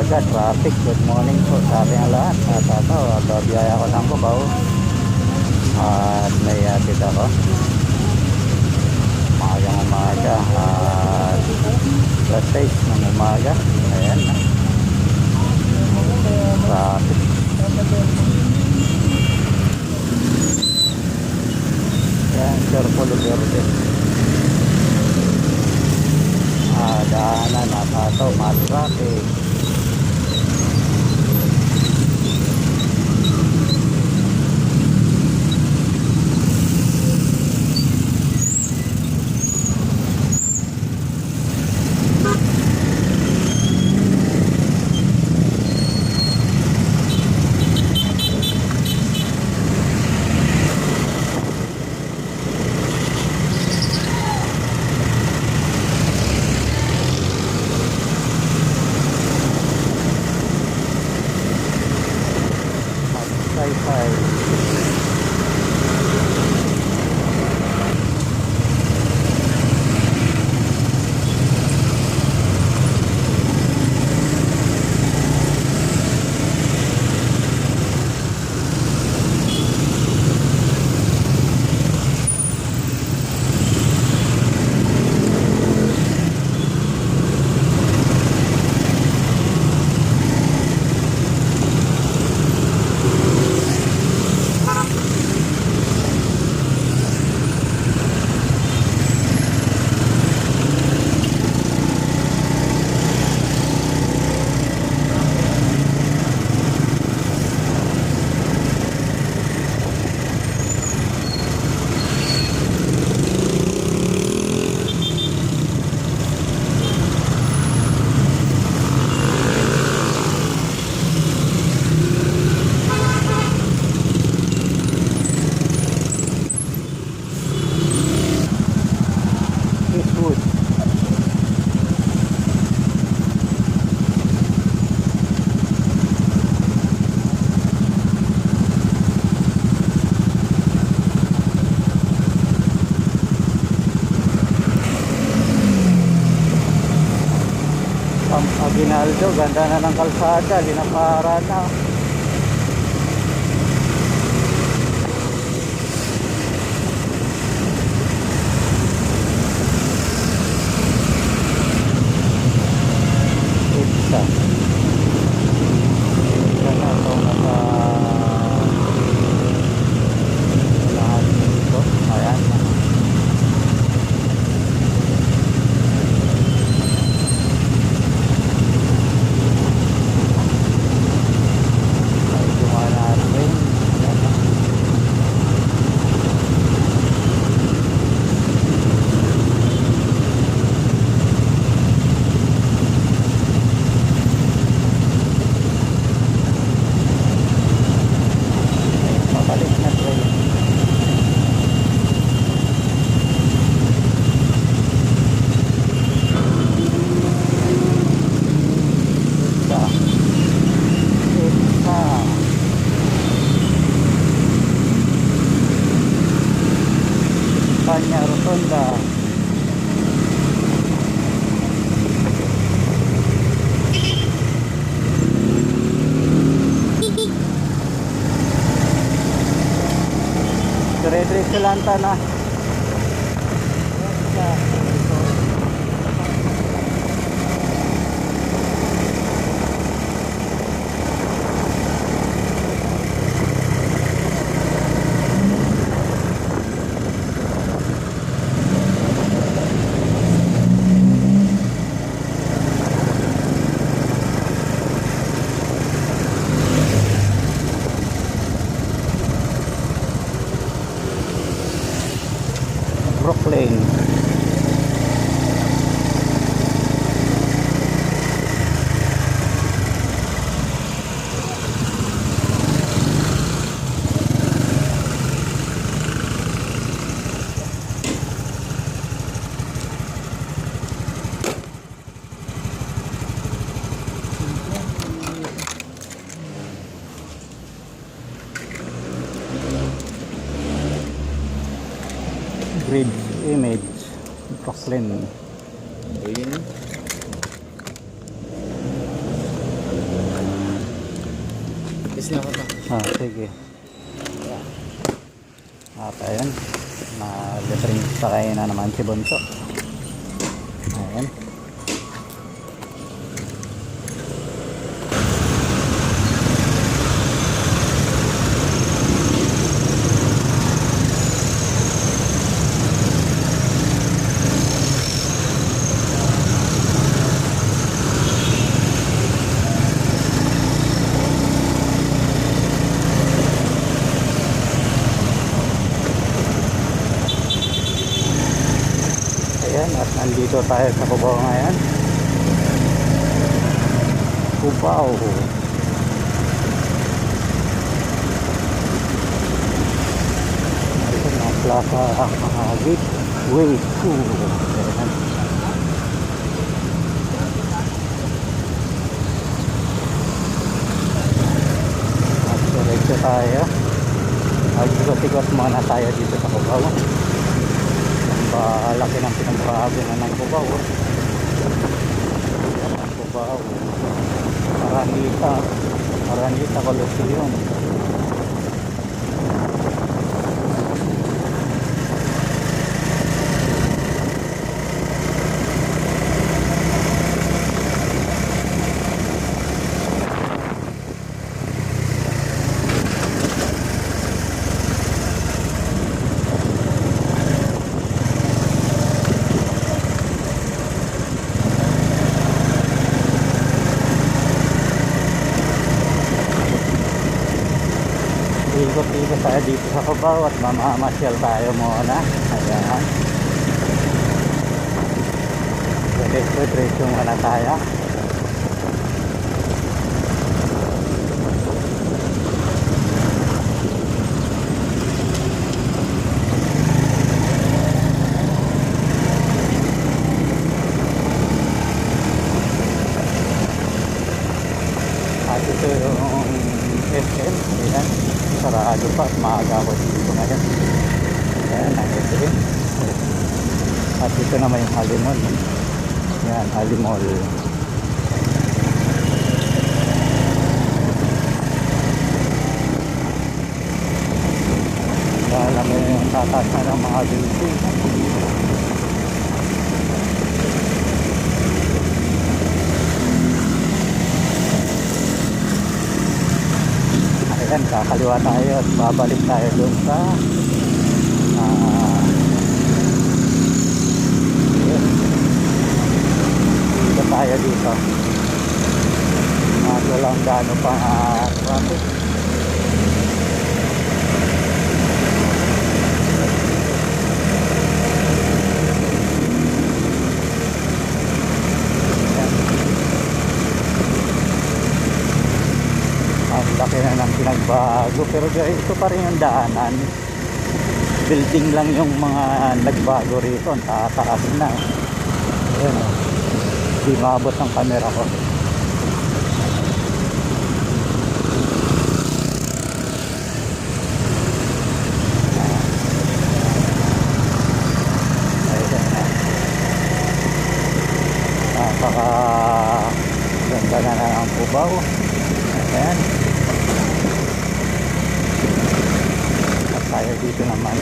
umaga, traffic. Good morning po sa ating lahat. At ito, babiyaya ko ng Cubao. At may atid ako. Umagang umaga. At last stage ng umaga. Ayan. Traffic. Ayan, Circulo Verde. Ah, daanan at ito, mas traffic. Sci-fi. Eastwood. Ang Aguinaldo, ganda na ng kalsada, linapara na. Pizza. Pizza na ito naka lahat dito. Ayan. Ay, gumawa natin. Ayan. Pabalik na train. Pizza. Pizza. Panya Rotonda. Dire-diretso lang ta na. Brooklyn. grid image Brooklyn. Ayun Is na ako ah, sige. Ah, At ayun na-letering sakay na naman si Bonso. Nandito tayo sa Cubao ngayon. Cubao. Ito na Plaza uh, Gateway 2. Ayan. At diretso tayo. Mag-ikot-ikot muna tayo dito sa Cubao. Ang laki ng pinagbago Ang Cubao. Maranita. Maranita Coliseum. Ikot-ikot tayo Cubao at mamamasyal tayo muna. Ayan. Diretso-diretso muna tayo. At ito yung SM. Ayan. Sarado pa. at Maaga ako dito ngayon. Ayan ang SM. At ito naman yung Halimol. Ayan, Halimol. Tatas na ng mga building. Ayan, kakaliwa tayo at babalik tayo doon sa ah yun. dito tayo dito at walang gaano pa uh, traffic Ayan. ang laki na ng pinagbago pero ito pa rin yung daanan. Building lang yung mga nagbago rito. Ang tataas na. Ayun o di maabot ang camera ko. Na napaka ganda na na ang Cubao ayan tayo dito naman.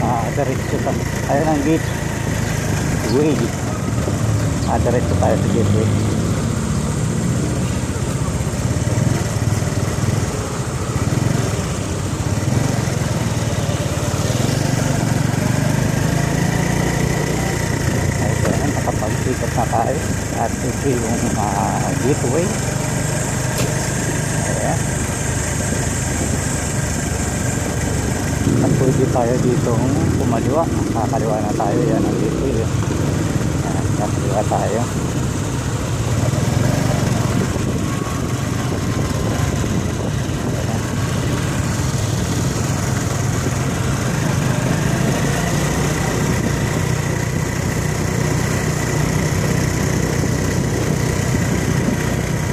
Ah diretso ta ayun ang gate. Way ah diretso tayo sa gateway Ayan, nakapag-ikot na tayo. At ito yung ah, gateway ayan at pwede tayo dito kumaliwa kakaliwa na tayo yan ang gateway eh. ayan, kakaliwa tayo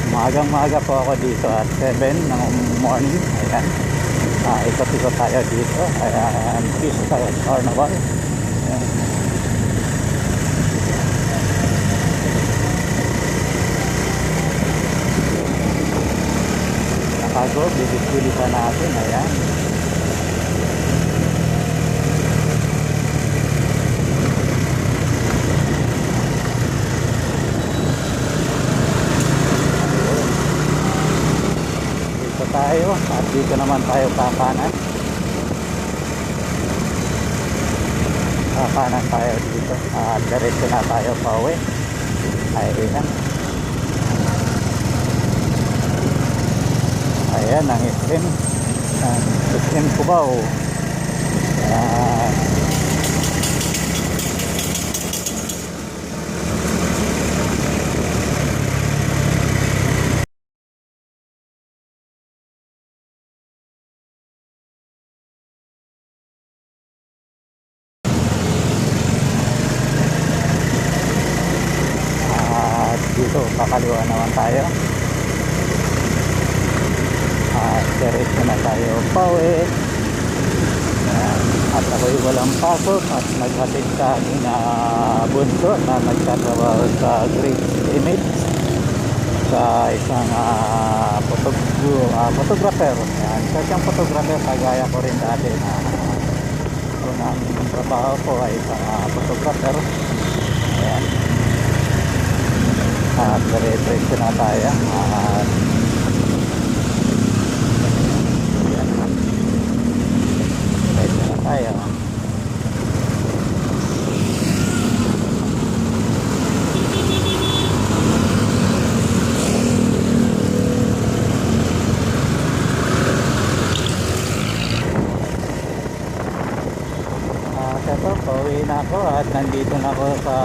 Magang maga po ako dito at 7 ng morning. Ayan. Ah, ikot-ikot tayo dito. Ayan. Peace tayo carnival. Ayan. Nakago bago, bilis-bilisan natin. Ayan. Tayo at dito naman tayo kakanan. Kakanan tayo dito at diretso na tayo pa uwi. Ayan. Ayan ang SM. Ang SM Cubao. Ayan. At dito kakaliwa naman tayo. At diretso na tayo. Ayan. At ako'y walang pasok at naghatid sa aking uh, bunso na nagtatrabaho sa Great Image sa isang uh, photog uh, photographer. Ayan. Isa siyang photographer kagaya ko rin dati na unang trabaho ko ay isang uh, photographer. Ayan. At dire-diretso na tayo. At. Diretso na tayo. Ito, pauwi na ako at nandito na ako sa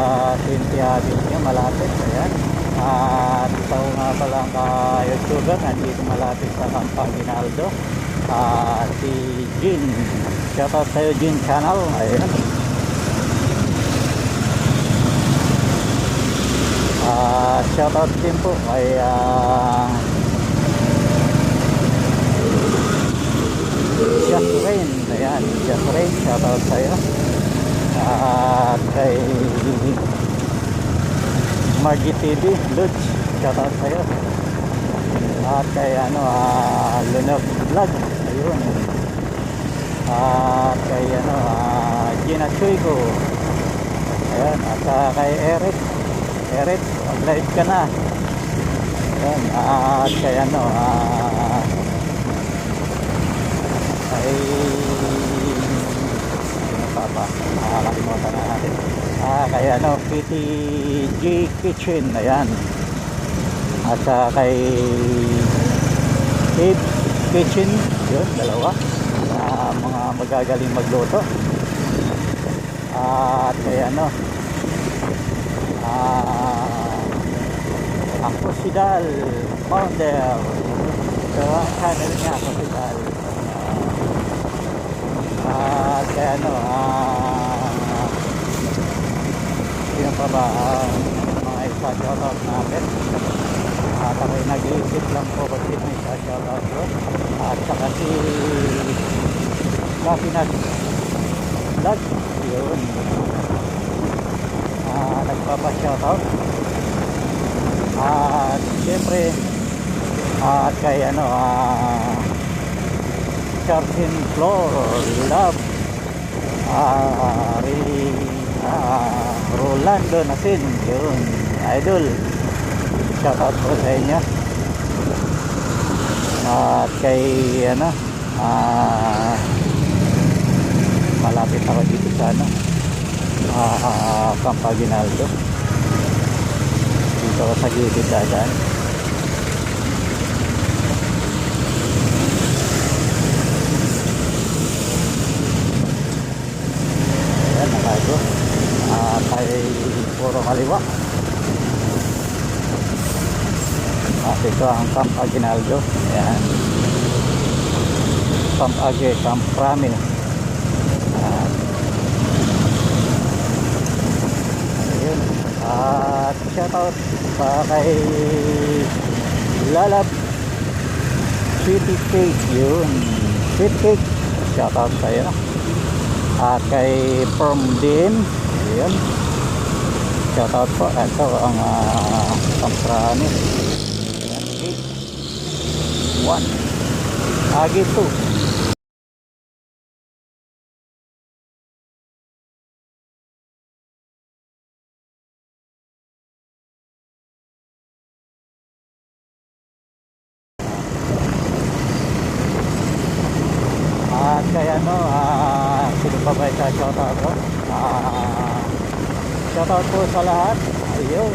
Cynthia Avenue, malapit. Ayan. At ito nga pala ang ka-youtuber, nandito malapit sa Campaginaldo. At si Jin. Shoutout sa'yo Jin Channel. Ayan. At shoutout din po kay ah, Just Rain. Ayan, Just Rain. Shoutout sa'yo. At kay Margie TV, Lutz. Shoutout sa'yo. At kay ano, ah, Lunok Vlog. Ayun. At kay ano, ah, Gina Chuigo. Ayan. At saka kay Eric. Eric, mag-live ka na. Ayan. At kay ano, ah, ay sino pa ba nakakalimutan na natin ah kay ano PTG Kitchen ayan. At saka kay Abe Kitchen yun dalawa. Ah, mga magagaling magluto. At kay ano ah ako si Dal founder. So ang channel niya ako si Dal Ah, kaya ano, ah, sino ba ang mga isa shoutout natin? At ako'y nag-iisip lang po kung sino isa shoutout ko. At saka si Kapinas Vlog, yun. Ah, nagpapa-shoutout. At siyempre, ah, at kay ano, ah, Charsin Floor Love ah, Ri, ah, Rolando Nasin yun. Idol. Shout out po sa inyo. At kay ano ah, malapit ako dito sa ano ah, Campaginaldo dito ako sa gilid dadaan Ayan, nakago. Ah, tayo puro kaliwa. At ito ang Camp Aguinaldo. Ayan. Camp Age, Camp Rami. Ayan. Ayun. At shoutout pa kay Lalab Sweetie Cake. Yun. Sweet Cake. Shoutout sa'yo at kay Firm din ayun shoutout po ito ang uh, 8 1 Agi 2. At ano, ah, sino pa ba ita shoutout? Shoutout po sa lahat. Ayun.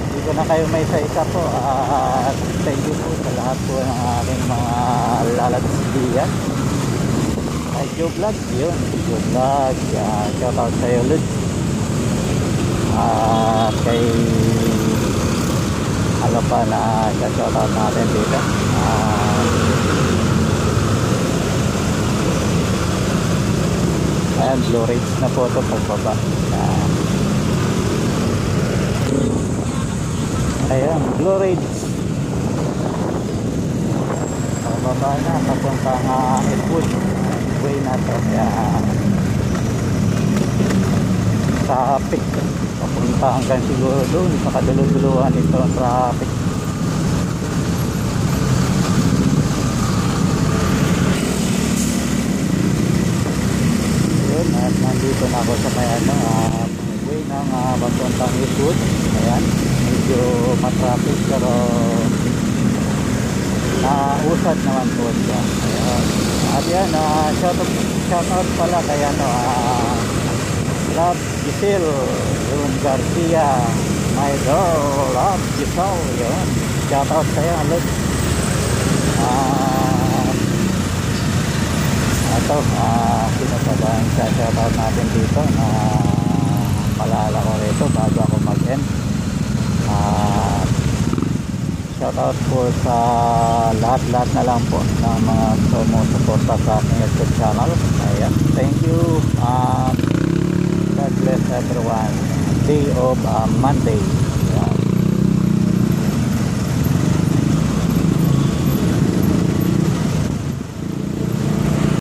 Hindi ko na kayo may sa isa po. At thank you po sa lahat po ng aking mga lalagsdiyan. Ay, Vlog. Yun, Vlog. Uh, shoutout sa iyo, Lud. At kay ano pa na shoutout natin dito. Ah, Ayan, blue rates na po ito pagbaba. Ayan. Ayan, blue rates. Pagbaba na, papunta nga Edwood. Way na to. Ayan. Traffic. Papunta hanggang siguro doon. Sa kaduluduluhan ito ang traffic. Yun, at nandito na ako sa may ano, uh, way ng uh, Batuantang Eastwood. Ayan, medyo matraffic pero nausad naman po siya. Ayan. At yan, uh, shout, out, shout out pala kay ano, uh, Love Giselle, Yun Garcia, my girl, Love Giselle, yun. Shout out sa'yo, Lord. Ah, ito, ah, sino pa ba ang shoutout natin dito na malala ko rito bago ako mag-end. Ah, shoutout po sa lahat-lahat na lang po ng mga sumusuporta sa aking YouTube channel. Ayan, thank you. Ah, God bless everyone. Day of ah, Monday.